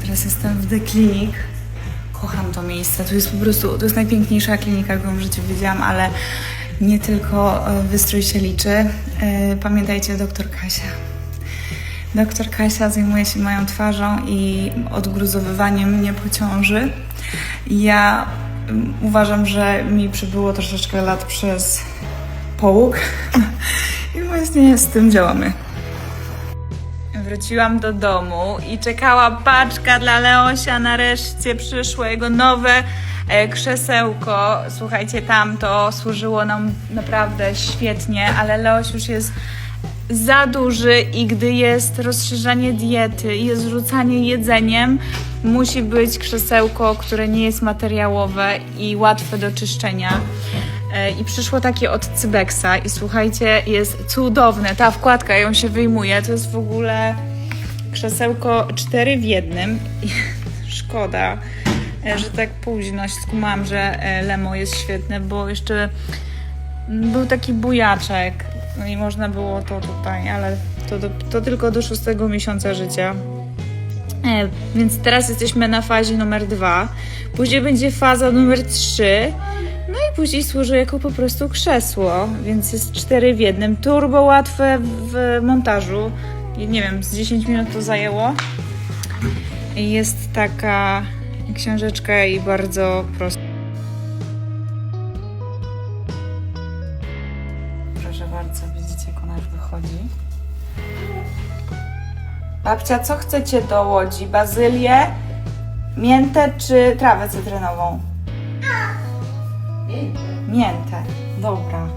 Teraz jestem w The Clinic. Kocham to miejsce. To jest po prostu, to jest najpiękniejsza klinika, jaką w życiu widziałam, ale nie tylko e, wystrój się liczy. E, Pamiętajcie, doktor Kasia. Doktor Kasia zajmuje się moją twarzą i odgruzowywaniem mnie po ciąży. Ja mm, uważam, że mi przybyło troszeczkę lat przez połóg i właśnie z tym działamy. Wróciłam do domu i czekała paczka dla Leosia. Nareszcie przyszło jego nowe e, krzesełko. Słuchajcie, tam to służyło nam naprawdę świetnie, ale Leoś już jest za duży i gdy jest rozszerzanie diety i jest rzucanie jedzeniem, musi być krzesełko, które nie jest materiałowe i łatwe do czyszczenia. E, I przyszło takie od Cybexa i słuchajcie, jest cudowne. Ta wkładka ją się wyjmuje. To jest w ogóle krzesełko 4 w jednym. Szkoda, e, że tak późno się skumałam, że e, Lemo jest świetne, bo jeszcze był taki bujaczek no i można było to tutaj, ale to, to tylko do szóstego miesiąca życia. Więc teraz jesteśmy na fazie numer dwa. Później będzie faza numer trzy. Później służy jako po prostu krzesło, więc jest cztery w jednym. Turbo łatwe w montażu. Nie wiem, z 10 minut to zajęło. Jest taka książeczka i bardzo prosta. Proszę bardzo, widzicie, jak ona już wychodzi. Babcia, co chcecie do łodzi? Bazylię, miętę czy trawę cytrynową? Miętę. Dobra.